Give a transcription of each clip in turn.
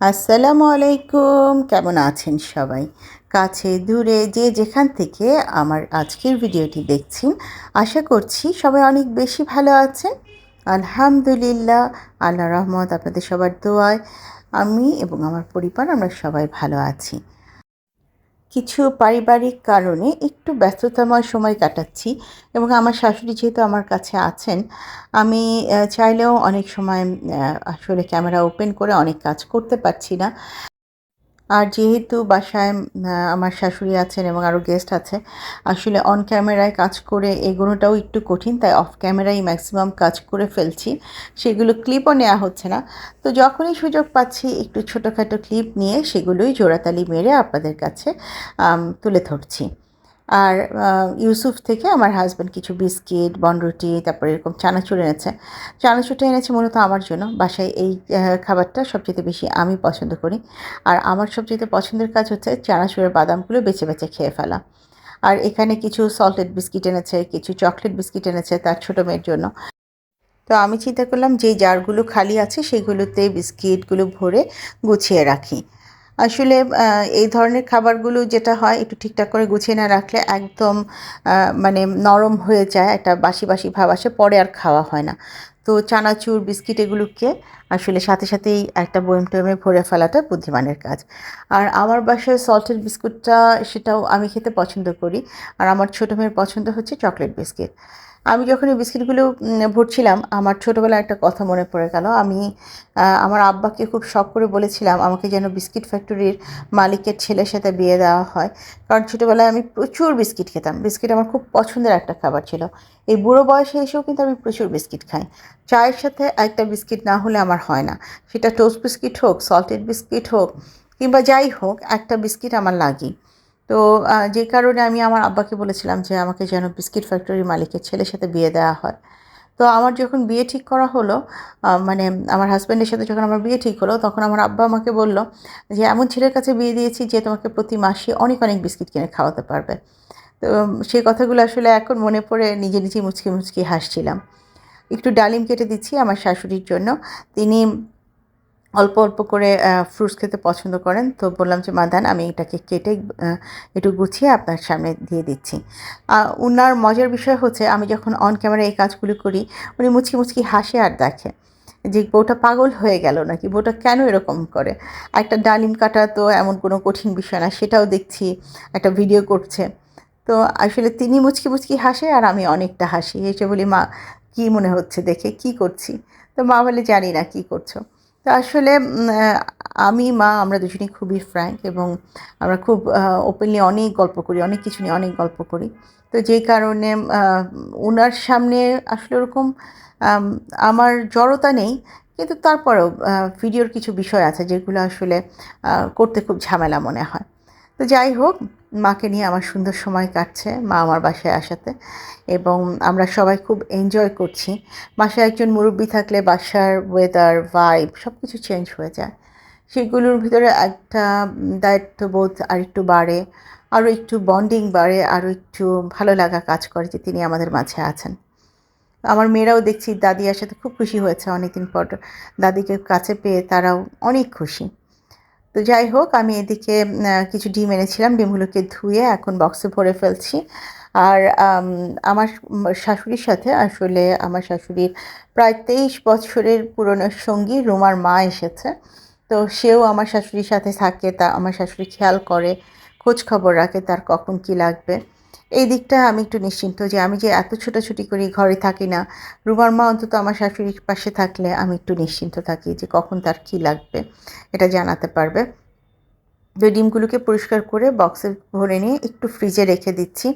আসসালামু আলাইকুম। কেমন আছেন সবাই? কাছে, দূরে, যে যেখান থেকে আমার আজকের ভিডিওটি দেখছেন, আশা করছি সবাই অনেক বেশি ভালো আছেন। আলহামদুলিল্লাহ আল্লাহ রহমত, আপনাদের সবার দোয়ায় আমি এবং আমার পরিবার আমরা সবাই ভালো আছি। কিছু পারিবারিক কারণে একটু ব্যস্ততাময় সময় কাটাচ্ছি এবং আমার শাশুড়ি যেহেতু আমার কাছে আছেন, আমি চাইলেও অনেক সময় আসলে ক্যামেরা ওপেন করে অনেক কাজ করতে পারছি না। আর যেহেতু বাসায় আমার শাশুড়ি আছেন এবং আরও গেস্ট আছে, আসলে অন ক্যামেরায় কাজ করে এগোনোটাও একটু কঠিন, তাই অফ ক্যামেরায় ম্যাক্সিমাম কাজ করে ফেলছি। সেগুলো ক্লিপও নেওয়া হচ্ছে না। তো যখনই সুযোগ পাচ্ছি, একটু ছোটোখাটো ক্লিপ নিয়ে সেগুলোই জোড়াতালি মেরে আপনাদের কাছে তুলে ধরছি। আর ইউসুফ থেকে আমার হাজব্যান্ড কিছু বিস্কিট, বনরুটি, তারপরে এরকম চানাচুর এনেছে। চানাচুরটা এনেছে মূলত আমার জন্য। বাসায় এই খাবারটা সবচেয়ে বেশি আমি পছন্দ করি। আর আমার সবচেয়ে পছন্দের কাজ হচ্ছে চানাচুরের বাদামগুলো বেছে বেছে খেয়ে ফেলা। আর এখানে কিছু সল্টেড বিস্কিট এনেছে, কিছু চকলেট বিস্কিট এনেছে তার ছোটো মেয়ের জন্য। তো আমি চিন্তা করলাম যে জারগুলো খালি আছে সেগুলোতে বিস্কিটগুলো ভরে গুছিয়ে রাখি। আসলে এই ধরনের খাবারগুলো যেটা হয়, একটু ঠিকঠাক করে গুছিয়ে না রাখলে একদম মানে নরম হয়ে যায়, একটা বাসি বাসি ভাব আসে, পরে আর খাওয়া হয় না। তো চানাচুর, বিস্কিট এগুলোকে আসলে সাথে সাথেই একটা বয়ম টয়মে ভরে ফেলাটা বুদ্ধিমানের কাজ। আর আমার বাসায় সল্টেড বিস্কুটটা সেটাও আমি খেতে পছন্দ করি। আর আমার ছোটো মেয়ের পছন্দ হচ্ছে চকলেট বিস্কিট আমি যখন এই বিস্কিটগুলো ভরছিলাম, আমার ছোটোবেলায় একটা কথা মনে পড়ে গেল। আমি আমার আব্বাকে খুব শখ করে বলেছিলাম, আমাকে যেন বিস্কিট ফ্যাক্টরির মালিকের ছেলের সাথে বিয়ে দেওয়া হয়। কারণ ছোটোবেলায় আমি প্রচুর বিস্কিট খেতাম। বিস্কিট আমার খুব পছন্দের একটা খাবার ছিল। এই বুড়ো বয়সে এসেও কিন্তু আমি প্রচুর বিস্কিট খাই। চায়ের সাথে একটা বিস্কিট না হলে আমার হয় না। সেটা টোস্ট বিস্কিট হোক, সল্টেড বিস্কিট হোক, কিংবা যাই হোক, একটা বিস্কিট আমার লাগেই। তো যে কারণে আমি আমার আব্বাকে বলেছিলাম যে আমাকে যেন বিস্কিট ফ্যাক্টরির মালিকের ছেলের সাথে বিয়ে দেওয়া হয়। তো আমার যখন বিয়ে ঠিক করা হলো মানে আমার হাজব্যান্ডের সাথে যখন আমার বিয়ে ঠিক হলো, তখন আমার আব্বা আমাকে বলল যে, এমন ছেলের কাছে বিয়ে দিয়েছি যে তোমাকে প্রতি মাসে অনেক অনেক বিস্কিট কিনে খাওয়াতে পারবে। তো সেই কথাগুলো আসলে এখন মনে পড়ে নিজে, নিজেই মুচকি মুচকি হাসছিলাম। একটু ডালিম কেটে দিচ্ছি আমার শাশুড়ির জন্য। তিনি অল্প অল্প করে ফ্রুটস খেতে পছন্দ করেন, তো বললাম যে মাদান আমি এটাকে কেটে একটু গুছিয়ে আপনার সামনে দিয়ে দিচ্ছি। উনার মজার বিষয় হচ্ছে, আমি যখন অন ক্যামেরা এই কাজগুলো করি, উনি মুচকি মুচকি হাসে আর দেখে যে, বউটা পাগল হয়ে গেল নাকি? বউটা কেন এরকম করে? একটা ডালিম কাটা তো এমন কোনো কঠিন বিষয় না, সেটাও দেখছি, একটা ভিডিও করছে। তো আসলে তিনি মুচকি মুচকি হাসে আর আমি অনেকটা হাসি, এসে বলি, মা, কী মনে হচ্ছে দেখে? কি করছি? তো মা বলে, জানি না, কি করছ? তো আসলে আমি, মা আমরা দুজনেই খুবই ফ্র্যাঙ্ক এবং আমরা খুব ওপেনলি অনেক গল্প করি, অনেক কিছু নিয়ে অনেক গল্প করি। তো যেই কারণে ওনার সামনে আসলে ওরকম আমার জড়তা নেই, কিন্তু তারপরেও ভিডিওর কিছু বিষয় আছে যেগুলো আসলে করতে খুব ঝামেলা মনে হয়। তো যাই হোক মাকে নিয়ে আমার সুন্দর সময় কাটছে, মা আমার বাসায় আসাতে। এবং আমরা সবাই খুব এনজয় করছি। বাসায় একজন মুরব্বী থাকলে বাসার ওয়েদার ভাইব সব কিছু চেঞ্জ হয়ে যায়। সেগুলোর ভিতরে একটা দায়িত্ববোধ আর একটু বাড়ে আরও একটু বন্ডিং বাড়ে আরও একটু ভালো লাগা কাজ করে যে তিনি আমাদের মাঝে আছেন। আমার মেয়েরাও দেখছি দাদি আসাতে খুব খুশি হয়েছে অনেকদিন পর। দাদিকে কাছে পেয়ে তারাও অনেক খুশি। তো যাই হোক, আমি এদিকে কিছু ডিম এনেছিলাম, ডিমগুলোকে ধুয়ে এখন বক্সে ভরে ফেলছি। আর আমার শাশুড়ির সাথে আসলে আমার শাশুড়ির প্রায় তেইশ বছরের পুরনো সঙ্গী রুমার মা এসেছে। তো সেও আমার শাশুড়ির সাথে থাকে, তা আমার শাশুড়ি খেয়াল করে, খোঁজ খবর রাখে তার কখন কি লাগবে। এই দিকটা আমি একটু নিশ্চিন্ত যে আমি যে এত ছোটাছুটি করি ঘরে থাকি না, রুমার মা অন্তত আমার শাশুড়ির পাশে থাকলে আমি একটু নিশ্চিন্ত থাকি যে কখন তার কি লাগবে, এটা জানাতে পারবে। ডিমগুলোকে পরিষ্কার করে বক্সে ভরে নিয়ে একটু ফ্রিজে রেখে দিচ্ছি।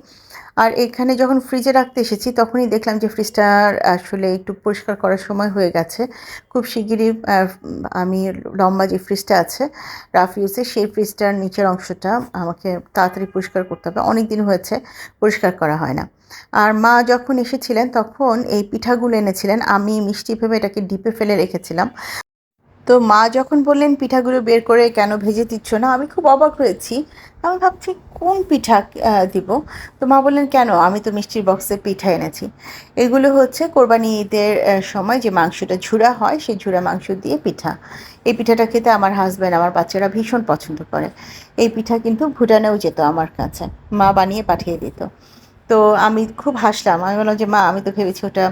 আর এখানে যখন ফ্রিজে রাখতে এসেছি, তখনই দেখলাম যে ফ্রিজটার আসলে একটু পরিষ্কার করার সময় হয়ে গেছে। খুব শিগগিরই আমি লম্বা যে ফ্রিজটা আছে রাফ ইউজে সেই ফ্রিজটার নিচের অংশটা আমাকে তাড়াতাড়ি পরিষ্কার করতে হবে। অনেক দিন হয়েছে, পরিষ্কার করা হয় না। আর মা যখন এসেছিলেন, তখন এই পিঠাগুলো এনেছিলেন। আমি মিষ্টি ভেবে এটাকে ডিপে ফেলে রেখেছিলাম। তো মা যখন বললেন, পিঠাগুলো বের করে কেন ভেজে দিচ্ছ না? আমি খুব অবাক হয়েছি। আমি ভাবছি, কোন পিঠা দিব? তো মা বললেন, কেন? আমি তো মিষ্টির বক্সে পিঠা এনেছি। এগুলো হচ্ছে কোরবানি ঈদের সময় যে মাংসটা ঝুরা হয়, সেই ঝুরা মাংস দিয়ে পিঠা। এই পিঠাটা খেতে আমার হাজব্যান্ড আমার বাচ্চারা ভীষণ পছন্দ করে। এই পিঠা কিন্তু ভুটানেও যেত আমার কাছে। মা বানিয়ে পাঠিয়ে দিত। তো আমি খুব হাসলাম। আমি বললাম যে, মা, আমি তো ভেবেছি ওটা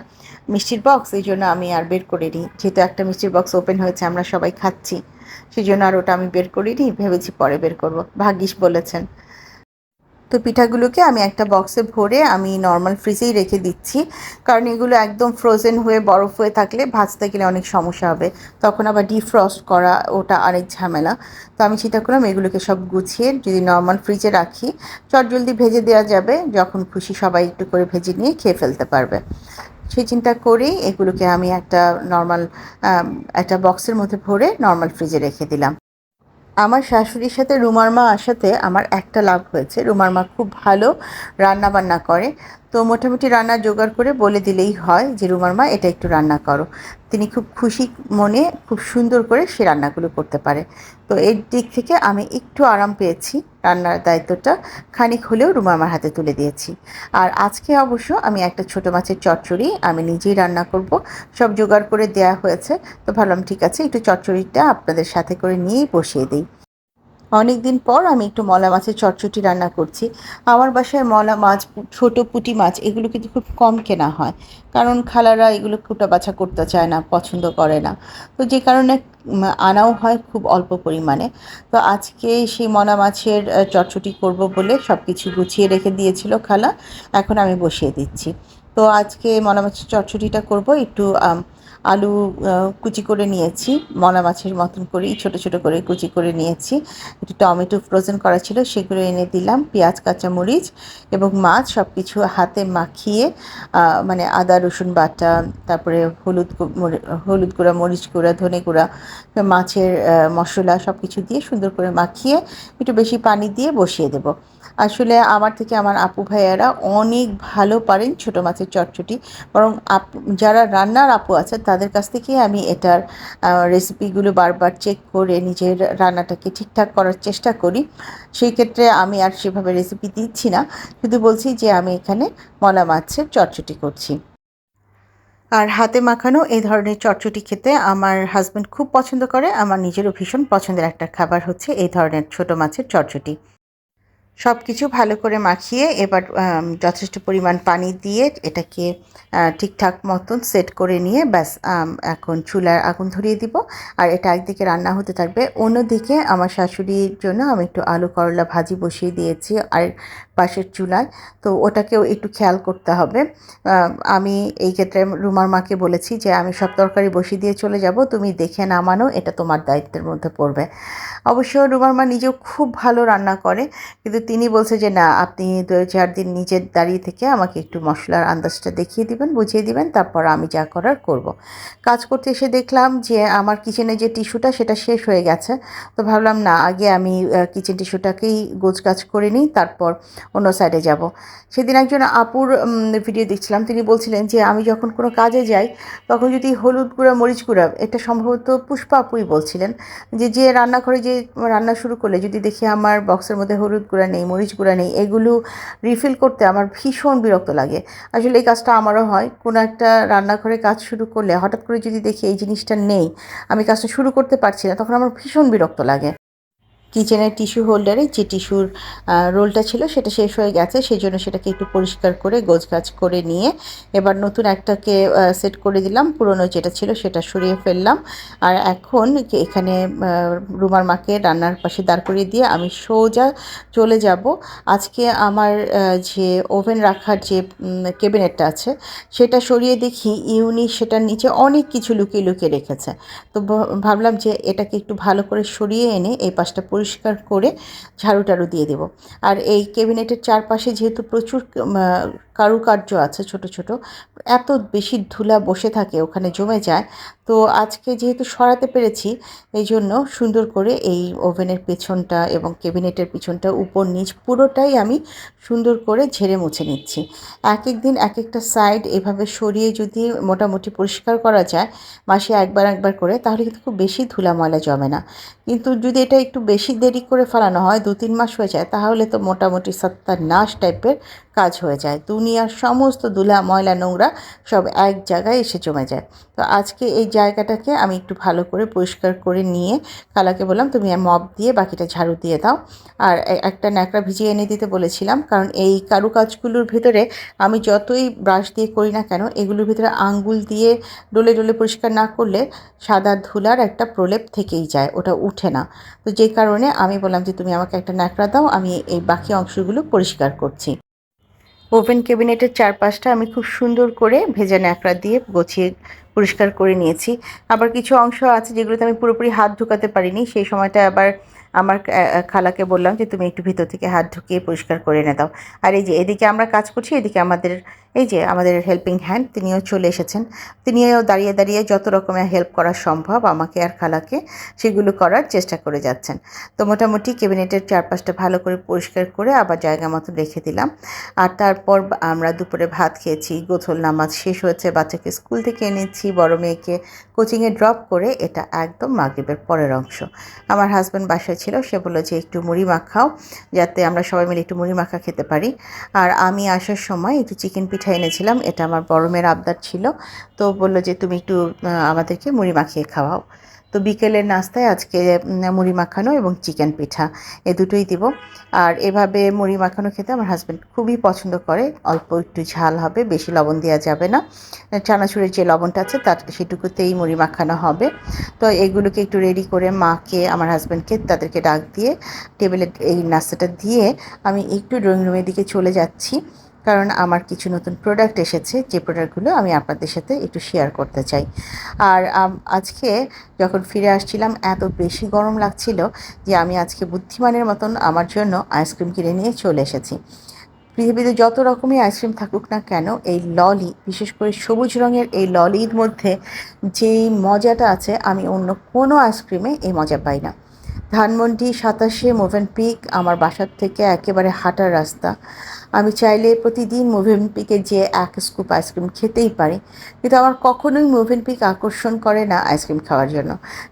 মিষ্টির বক্স এই জন্য আমি আর বের করিনি। যেহেতু একটা মিষ্টির বক্স ওপেন হয়েছে, আমরা সবাই খাচ্ছি। সেই জন্য আর ওটা আমি বের করিনি, ভেবেছি পরে বের করব। ভাগ্যিস বলেছেন। তো পিঠাগুলোকে আমি একটা বক্সে ভরে আমি নর্মাল ফ্রিজেই রেখে দিচ্ছি। কারণ এগুলো একদম ফ্রোজেন হয়ে, বরফ হয়ে থাকলে ভাজতে গেলে অনেক সমস্যা হবে। তখন আবার ডিফ্রস্ট করা ওটা আরেক ঝামেলা। তো আমি চিন্তা করলাম, এগুলোকে সব গুছিয়ে যদি নর্মাল ফ্রিজে রাখি, চট জলদি ভেজে দেওয়া যাবে। যখন খুশি সবাই একটু করে ভেজে নিয়ে খেয়ে ফেলতে পারবে। সেই চিন্তা করেই এগুলোকে আমি একটা নর্মাল একটা বক্সের মধ্যে ভরে নর্মাল ফ্রিজে রেখে দিলাম। আমার শাশুড়ির সাথে রুমার মা আসাতে আমার একটা লাভ হয়েছে। রুমার মা খুব ভালো রান্না বান্না করে। তো মোটামুটি রান্না জোগাড় করে বলে দিলেই হয় যে, রুমার মা, এটা একটু রান্না করো। তিনি খুব খুশি মনে খুব সুন্দর করে সে রান্নাগুলো করতে পারে। তো এর দিক থেকে আমি একটু আরাম পেয়েছি রান্নার দায়িত্বটা। খানিক হলেও রুমার মার হাতে তুলে দিয়েছি। আর আজকে অবশ্য আমি একটা ছোটো মাছের চচ্চড়ি আমি নিজেই রান্না করব। সব জোগাড় করে দেয়া হয়েছে। তো ভাবলাম, ঠিক আছে, একটু চচ্চড়িটা আপনাদের সাথে করে নিয়েই বসিয়ে দিই। অনেক দিন পর আমি একটু মলা মাছের চটচটি রান্না করছি। আমার বাসায় মলা মাছ, ছোট পুঁটি মাছ, এগুলো কিন্তু খুব কম কেনা হয়। কারণ খালারা এগুলো কুটা বাছা করতে চায় না, পছন্দ করে না। তো যে কারণে আনাও হয় খুব অল্প পরিমাণে। তো আজকে সেই মলা মাছের চটচটি করব বলে সব কিছু গুছিয়ে রেখে দিয়েছিল খালা। এখন আমি বসিয়ে দিচ্ছি। তো আজকে মলা মাছের চটচটিটা করব, একটু আলু কুচি করে নিয়েছি মলা মাছের মতন করেই, ছোট ছোট করে কুচি করে নিয়েছি। একটু টমেটো ফ্রোজেন করা ছিল, সেগুলো এনে দিলাম, পেঁয়াজ, কাঁচামরিচ এবং মাছ সব কিছু হাতে মাখিয়ে মানে আদা, রসুন বাটা, তারপরে হলুদ হলুদ গুঁড়া, মরিচ গুঁড়া, ধনে গুঁড়া, মাছের মশলা সব কিছু দিয়ে সুন্দর করে মাখিয়ে, একটু বেশি পানি দিয়ে বসিয়ে দেব। আসলে আমার থেকে আমার আপু ভাইয়ারা অনেক ভালো পারেন ছোটো মাছের চটচটি। বরং আপু, যারা রান্নার আপু আছে, তাদের কাছ থেকেই আমি এটার রেসিপিগুলো বারবার চেক করে নিজের রান্নাটাকে ঠিকঠাক করার চেষ্টা করি। সেই ক্ষেত্রে আমি আর সেভাবে রেসিপি দিচ্ছি না। শুধু বলছি যে আমি এখানে মলা মাছের চটচটি করছি। আর হাতে মাখানো এই ধরনের চটচটি খেতে আমার হাজব্যান্ড খুব পছন্দ করে। আমার নিজেরও ভীষণ পছন্দের একটা খাবার হচ্ছে এই ধরনের ছোট মাছের চটচটি। সব কিছু ভালো করে মাখিয়ে এবার যথেষ্ট পরিমাণ পানি দিয়ে এটাকে ঠিকঠাক মতন সেট করে নিয়ে ব্যাস এখন চুলার আগুন ধরিয়ে দিব। আর এটা একদিকে রান্না হতে থাকবে, অন্যদিকে আমার শাশুড়ির জন্য আমি একটু আলু করলা ভাজি বসিয়ে দিয়েছি। আর পাশের চুলায়, তো ওটাকেও একটু খেয়াল করতে হবে। আমি এই ক্ষেত্রে রুমার মাকে বলেছি যে, আমি সব তরকারি বসিয়ে দিয়ে চলে যাব, তুমি দেখে নামানো, এটা তোমার দায়িত্বের মধ্যে পড়বে। অবশ্য রুমার মা নিজেও খুব ভালো রান্না করে, কিন্তু তিনি বলছে যে, না, আপনি দু চার দিন নিজের দাঁড়িয়ে থেকে আমাকে একটু মশলার আন্দাজটা দেখিয়ে দিবেন, বুঝিয়ে দিবেন, তারপর আমি যা করার করব। কাজ করতে এসে দেখলাম যে, আমার কিচেনে যে টিস্যুটা, সেটা শেষ হয়ে গেছে। তো ভাবলাম, না, আগে আমি কিচেন টিস্যুটাকেই গোছগাছ করে নিই, তারপর অন্য সাইডে যাব। সেদিন একজন আপুর ভিডিও দেখছিলাম। তিনি বলছিলেন যে, আমি যখন কোনো কাজে যাই, তখন যদি হলুদ গুঁড়া, মরিচ গুঁড়া, এটা সম্ভবত পুষ্পা আপুই বলছিলেন। যে যে রান্নাঘরে যে রান্না শুরু করলে, যদি দেখি আমার বক্সের মধ্যে হলুদ গুঁড়া নেই, মরিচ গুঁড়া নেই, এগুলো রিফিল করতে আমার ভীষণ বিরক্ত লাগে। আসলে এই কাজটা আমারও হয়। কোনো একটা রান্নাঘরে কাজ শুরু করলে, হঠাৎ করে যদি দেখি এই জিনিসটা নেই, আমি কাজটা শুরু করতে পারছি না, তখন আমার ভীষণ বিরক্ত লাগে। কিচেনের টিস্যু হোল্ডারে যে টিস্যুর রোলটা ছিল সেটা শেষ হয়ে গেছে সেই জন্য সেটাকে একটু পরিষ্কার করে গোছগাছ করে নিয়ে এবার নতুন একটাকে সেট করে দিলাম, পুরনো যেটা ছিল সেটা সরিয়ে ফেললাম। আর এখন এখানে রুমার মাকে রান্নার পাশে দাঁড় করিয়ে দিয়ে আমি সোজা চলে যাব। আজকে আমার যে ওভেন রাখার যে কেবিনেটটা আছে, সেটা সরিয়ে দেখি ইউনি সেটার নিচে অনেক কিছু লুকিয়ে লুকিয়ে রেখেছে। তো ভাবলাম যে এটাকে একটু ভালো করে সরিয়ে এনে এই পাশটা পরিষ্কার করে ঝাড়ু টাড়ু দিয়ে দেবো। আর এই ক্যাবিনেটের চারপাশে যেহেতু প্রচুর কারুকার্য আছে ছোট ছোট। এত বেশি ধুলা বসে থাকে, ওখানে জমে যায়। তো আজকে যেহেতু সরাতে পেরেছি এই জন্য সুন্দর করে এই ওভেনের পেছনটা এবং কেবিনেটের পিছনটা, উপর, নিচ পুরোটাই আমি সুন্দর করে ঝেড়ে মুছে নিচ্ছি। এক এক দিন এক একটা সাইড এভাবে সরিয়ে যদি মোটামুটি পরিষ্কার করা যায়, মাসে একবার একবার করে, তাহলে কিন্তু খুব বেশি ধুলা ময়লা জমে না। কিন্তু যদি এটা একটু বেশি দেরি করে ফেলানো হয় দু তিন মাস হয়ে যায়, তাহলে তো মোটামুটি সত্তার নাশ টাইপের কাজ হয়ে যায়। দুনিয়ার সমস্ত ধুলা ময়লা, নোংরা সব এক জায়গায় এসে জমে যায়। তো আজকে এই জায়গাটাকে আমি একটু ভালো করে পরিষ্কার করে নিয়ে খালাকে বললাম, তুমি মপ দিয়ে বাকিটা ঝাড়ু দিয়ে দাও। আর একটা ন্যাকড়া ভিজিয়ে এনে দিতে বলেছিলাম, কারণ এই কারুকাজগুলোর ভিতরে আমি যতই ব্রাশ দিয়ে করি না কেন, এগুলোর ভিতরে আঙ্গুল দিয়ে ডলে ডলে পরিষ্কার না করলে সাদা ধুলার একটা প্রলেপ থেকেই যায়, ওটা উঠে না। তো যে কারণে আমি বললাম যে, তুমি আমাকে একটা ন্যাকড়া দাও, আমি এই বাকি অংশগুলো পরিষ্কার করছি। ওভেন ক্যাবিনেটের চারপাশটা আমি খুব সুন্দর করে ভেজা ন্যাকড়া দিয়ে গছিয়ে পরিষ্কার করে নিয়েছি। আবার কিছু অংশ আছে যেগুলোতে আমি পুরোপুরি হাত ঢুকাতে পারিনি। সেই সময়টা আবার আমার খালাকে বললাম যে, তুমি একটু ভিতর থেকে হাত ঢুকিয়ে পরিষ্কার করে এনে দাও। আর এই যে, এদিকে আমরা কাজ করছি, এদিকে আমাদের এই যে আমাদের হেল্পিং হ্যান্ড তিনিও চলে এসেছেন। তিনিও দাঁড়িয়ে দাঁড়িয়ে যত রকমের হেল্প করা সম্ভব আমাকে আর খালাকে সেগুলো করার চেষ্টা করে যাচ্ছেন। তো মোটামুটি ক্যাবিনেটের চারপাশটা ভালো করে পরিষ্কার করে আবার জায়গা মতো রেখে দিলাম। আর তারপর আমরা দুপুরে ভাত খেয়েছি, গোসল নামাজ শেষ হয়েছে, বাচ্চাকে স্কুল থেকে এনেছি, বড় মেয়েকে কোচিংয়ে ড্রপ করে এটা একদম মাগরিবের পরের অংশ। আমার হাজব্যান্ড বাসায় ছিল, সে বলল যে একটু মুড়ি মাখাও, যাতে আমরা সবাই মিলে একটু মুড়ি মাখা খেতে পারি। আর আমি আসার সময় একটু চিকেন পিঠা এনেছিলাম, এটা আমার বড় মেয়ের আবদার ছিল। তো বলল যে, তুমি একটু আমাদেরকে মুড়ি মাখিয়ে খাওয়াও। তো বিকেলের নাস্তায় আজকে মুড়ি মাখানো এবং চিকেন পিঠা, এ দুটোই দিব। আর এভাবে মুড়ি মাখানো খেতে আমার হাজব্যান্ড খুবই পছন্দ করে। অল্প একটু ঝাল হবে, বেশি লবণ দেওয়া যাবে না। চানাচুরের যে লবণটা আছে, তার, সেটুকুতেই মুড়ি মাখানো হবে। তো এগুলোকে একটু রেডি করে মাকে, আমার হাজব্যান্ডকে তাদেরকে ডাক দিয়ে টেবিলে এই নাস্তাটা দিয়ে, আমি একটু ড্রয়িং রুমের দিকে চলে যাচ্ছি। কারণ আমার কিছু নতুন প্রোডাক্ট এসেছে, যে প্রোডাক্টগুলো আমি আপনাদের সাথে একটু শেয়ার করতে চাই। আর আজকে যখন ফিরে আসছিলাম, এত বেশি গরম লাগছিল যে আমি আজকে বুদ্ধিমানের মতন আমার জন্য আইসক্রিম কিনে নিয়ে চলে এসেছি। পৃথিবীতে যত রকমই আইসক্রিম থাকুক না কেন, এই ললি বিশেষ করে সবুজ রঙের এই ললির মধ্যে যেই মজাটা আছে, আমি অন্য কোনো আইসক্রিমে এই মজা পাই না। ধানমন্ডি সাতাশে মোভেন পিক আমার বাসার থেকে একেবারে হাঁটার রাস্তা। আমি চাইলে প্রতিদিন মোভেন পিকে যে এক স্কুপ আইসক্রিম খেতেই পারি, কিন্তু আমার কখনোই মোভেন পিক আকর্ষণ করে না আইসক্রিম খাওয়ার জন্য।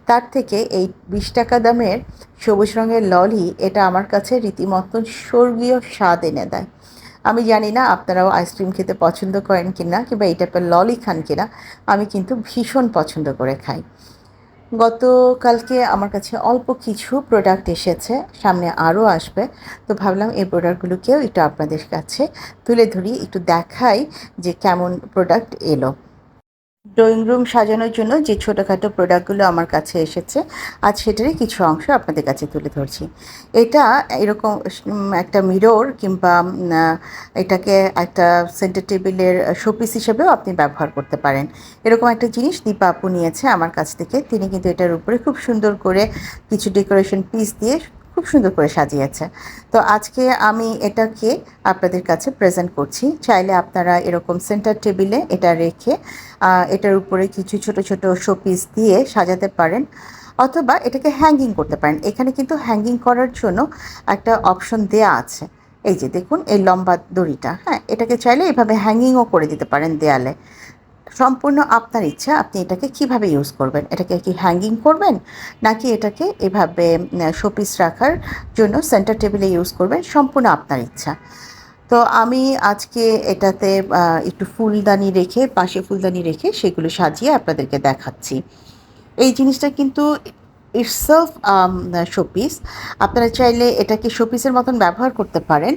তার থেকে এই বিশ টাকা দামের সবুজ রঙের ললি এটা আমার কাছে রীতিমতন স্বর্গীয় স্বাদ এনে দেয়। আমি জানি না আপনারাও আইসক্রিম খেতে পছন্দ করেন কি না কিংবা এই টাইপের ললি খান কিনা, আমি কিন্তু ভীষণ পছন্দ করে খাই। গতকালকে আমার কাছে অল্প কিছু প্রোডাক্ট এসেছে, সামনে আরও আসবে। তো ভাবলাম এই প্রোডাক্টগুলোকেও একটু আপনাদের কাছে তুলে ধরি, একটু দেখাই যে কেমন প্রোডাক্ট এলো। ড্রয়িং রুম সাজানোর জন্য যে ছোটোখাটো প্রোডাক্টগুলো আমার কাছে এসেছে, আজ সেটারই কিছু অংশ আপনাদের কাছে তুলে ধরছি। এটা এরকম একটা মিরর কিংবা এটাকে একটা সেন্টার টেবিলের শোপিস হিসেবেও আপনি ব্যবহার করতে পারেন। এরকম একটা জিনিস দীপা আপু নিয়েছে আমার কাছ থেকে। তিনি কিন্তু এটার উপরে খুব সুন্দর করে কিছু ডেকোরেশন পিস দিয়ে খুব সুন্দর করে সাজিয়েছে। তো আজকে আমি এটাকে আপনাদের কাছে প্রেজেন্ট করছি। চাইলে আপনারা এরকম সেন্টার টেবিলে এটা রেখে এটার উপরে কিছু ছোট ছোট শোপিস দিয়ে সাজাতে পারেন। অথবা এটাকে হ্যাঙ্গিং করতে পারেন। এখানে কিন্তু হ্যাঙ্গিং করার জন্য একটা অপশন দেয়া আছে। এই যে দেখুন, এই লম্বা দড়িটা হ্যাঁ এটাকে চাইলে এভাবে হ্যাঙ্গিংও করে দিতে পারেন দেয়ালে। সম্পূর্ণ আপনার ইচ্ছা, আপনি এটাকে কীভাবে ইউজ করবেন? এটাকে কি হ্যাঙ্গিং করবেন? নাকি এটাকে এভাবে শোপিস রাখার জন্য সেন্টার টেবিলে ইউজ করবেন? সম্পূর্ণ আপনার ইচ্ছা। তো আমি আজকে এটাতে একটু ফুলদানি রেখে, পাশে ফুলদানি রেখে সেগুলো সাজিয়ে আপনাদেরকে দেখাচ্ছি। এই জিনিসটা কিন্তু ইটসেলফ শোপিস আপনারা চাইলে এটাকে শোপিসের মতন ব্যবহার করতে পারেন।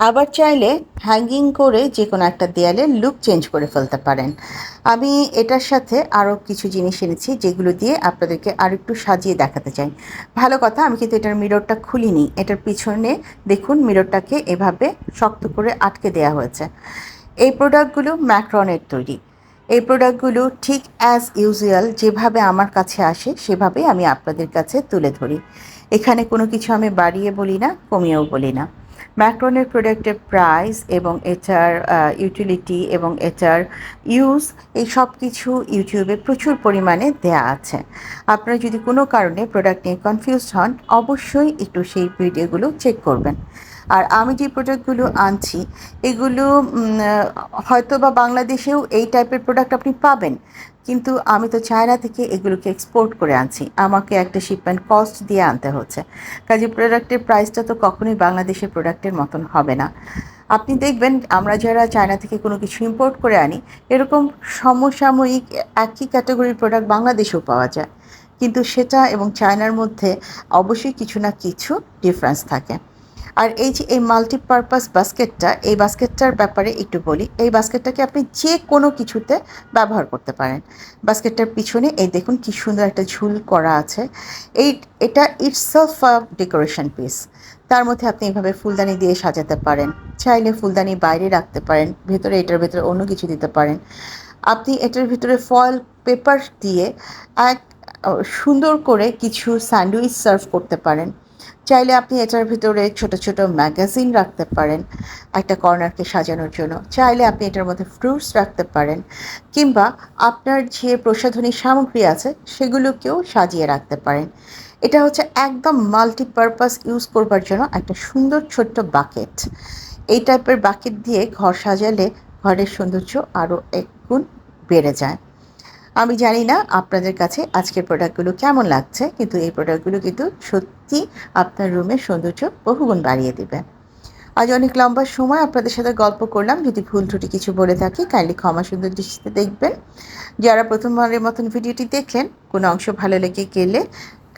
আবার চাইলে হ্যাঙ্গিং করে যে কোনো একটা দেয়ালে লুক চেঞ্জ করে ফেলতে পারেন। আমি এটার সাথে আরও কিছু জিনিস এনেছি, যেগুলো দিয়ে আপনাদেরকে আর একটু সাজিয়ে দেখাতে চাই। ভালো কথা, আমি কিন্তু এটার মিররটা খুলিনি। এটার পিছনে দেখুন মিররটাকে এভাবে শক্ত করে আটকে দেওয়া হয়েছে। এই প্রোডাক্টগুলো ম্যাক্রনের তৈরি। এই প্রোডাক্টগুলো ঠিক অ্যাজ ইউজুয়াল যেভাবে আমার কাছে আসে, সেভাবেই আমি আপনাদের কাছে তুলে ধরি। এখানে কোনো কিছু আমি বাড়িয়ে বলি না, কমিয়েও বলি না। ম্যাক্রনের প্রোডাক্টের প্রাইস এবং এটার ইউটিলিটি এবং এটার ইউজ এই সব কিছু ইউটিউবে প্রচুর পরিমাণে দেয়া আছে। আপনারা যদি কোনো কারণে প্রোডাক্ট নিয়ে কনফিউজড হন, অবশ্যই একটু সেই ভিডিওগুলো চেক করবেন। আর আমি যে প্রোডাক্টগুলো আনছি, এগুলো হয়তো বা বাংলাদেশেও এই টাইপের প্রোডাক্ট আপনি পাবেন। কিন্তু আমি তো চায়না থেকে এগুলোকে এক্সপোর্ট করে আনছি। আমাকে একটা শিপমেন্ট কস্ট দিয়ে আনতে হচ্ছে। কাজে প্রোডাক্টের প্রাইসটা তো কখনোই বাংলাদেশের প্রোডাক্টের মতন হবে না। আপনি দেখবেন, আমরা যারা চায়না থেকে কোনো কিছু ইম্পোর্ট করে আনি, এরকম সমসাময়িক একই ক্যাটাগরির প্রোডাক্ট বাংলাদেশেও পাওয়া যায়। কিন্তু সেটা এবং চায়নার মধ্যে অবশ্যই কিছু না কিছু ডিফারেন্স থাকে। আর এই যে এই মাল্টিপারপাস বাস্কেটটা এই বাস্কেটটার ব্যাপারে একটু বলি। এই বাস্কেটটাকে আপনি যে কোনো কিছুতে ব্যবহার করতে পারেন। বাস্কেটটার পিছনে এই দেখুন কি সুন্দর একটা ঝুল করা আছে। এই, এটা ইটসেলফ ডেকোরেশন পিস তার মধ্যে আপনি এভাবে ফুলদানি দিয়ে সাজাতে পারেন। চাইলে ফুলদানি বাইরে রাখতে পারেন। ভেতরে এটার ভেতরে অন্য কিছু দিতে পারেন। আপনি এটার ভিতরে ফয়েল পেপার দিয়ে এক, সুন্দর করে কিছু স্যান্ডউইচ সার্ভ করতে পারেন। চাইলে আপনি এটার ভিতরে ছোট ছোট ম্যাগাজিন রাখতে পারেন, একটা কর্নারকে সাজানোর জন্য। চাইলে আপনি এটার মধ্যে ফ্রুটস রাখতে পারেন, কিংবা আপনার যে প্রসাধনী সামগ্রী আছে, সেগুলোকেও সাজিয়ে রাখতে পারেন। এটা হচ্ছে একদম মাল্টিপারপাস ইউজ করবার জন্য একটা সুন্দর ছোট্ট বাকেট এই টাইপের বাকেট দিয়ে ঘর সাজালে ঘরের সৌন্দর্য আরও এক গুণ বেড়ে যায়। আমি জানি না আপনাদের কাছে আজকের প্রোডাক্টগুলো কেমন লাগছে, কিন্তু এই প্রোডাক্টগুলো কিন্তু সত্যি আপনার রুমের সৌন্দর্য বহুগুণ বাড়িয়ে দেবে। আজ অনেক লম্বা সময় আপনাদের সাথে গল্প করলাম, যদি ভুল ত্রুটি কিছু বলে থাকি কাইন্ডলি ক্ষমা সুন্দর দৃষ্টিতে দেখবেন। যারা প্রথমবারের মতন ভিডিওটি দেখলেন, কোনো অংশ ভালো লেগে গেলে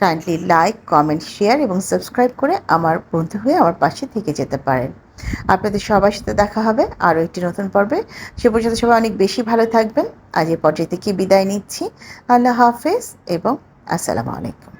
কাইন্ডলি লাইক কমেন্ট শেয়ার এবং সাবস্ক্রাইব করে আমার বন্ধু হয়ে আমার পাশে থেকে যেতে পারেন। আপনাদের সবার সাথে দেখা হবে আরও একটি নতুন পর্বে। সে পর্যন্ত সবাই অনেক বেশি ভালো থাকবেন। আজ এ পর্যায়ে থেকে বিদায় নিচ্ছি। আল্লাহ হাফেজ এবং আসসালামু আলাইকুম।